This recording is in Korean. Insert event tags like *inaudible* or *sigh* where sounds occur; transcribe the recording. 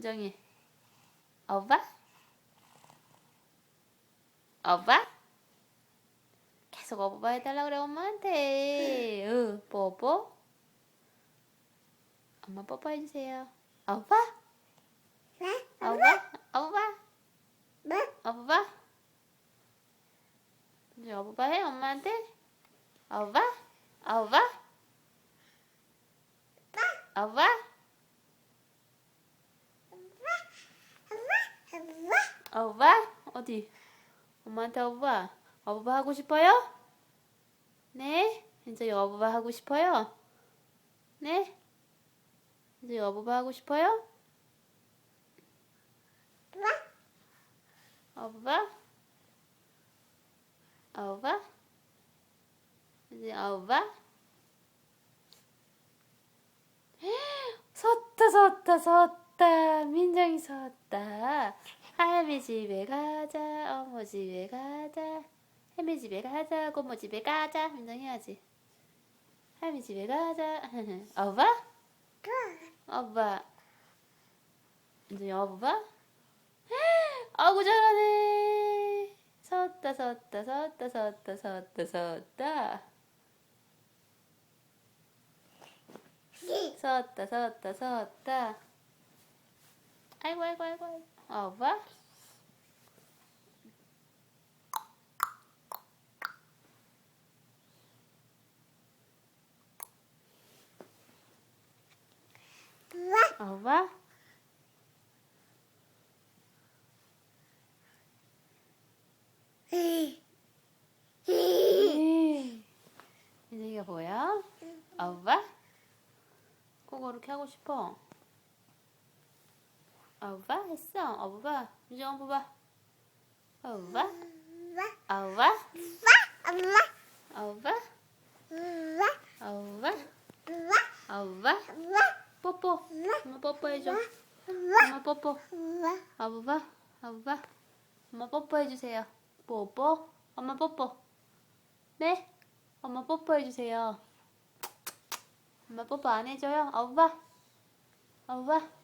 은정이 오빠? 오빠? 계속 오빠 해달라 그래 엄마한테 으 뽀뽀 엄마 뽀뽀해주세요 오빠? 네? 오빠? 오빠? 네? 오빠? 이제 오빠 해 엄마한테? 오빠? 오빠? 오빠? 어바? 어디? 엄마한테 어바? 어바 하고 싶어요? 네? 이제 어바 하고 싶어요? 네? 이제 어바 하고 싶어요? 어바? 어바? 이제 어바? *gasps* 섰다 섰다 섰다 민정이 섰다 할미 집에 가자, 어머 집에 가자, 할미 집에 가자, 고모 집에 가자. 인정해야지. 할미 집에 가자. 어봐? 어봐. 인정해, 어봐? 아구 잘하네. 섰다, 섰다, 섰다, 섰다, 섰다, 섰다. 예. 섰다, 섰다, 섰다. 아이고, 아이고, 아이고. over. Over. 이제 이게 뭐야? 아빠? 꼭 그렇게 하고 싶어? 어봐 했어 어봐 민정 어봐 어봐 어봐 어봐 어봐 어봐 뽀뽀 엄마 뽀뽀해줘 엄마 뽀뽀 어봐 어봐 엄마 뽀뽀해주세요 뽀뽀 엄마 뽀뽀 네 엄마 뽀뽀해주세요 엄마 뽀뽀 안 해줘요? 어봐 어봐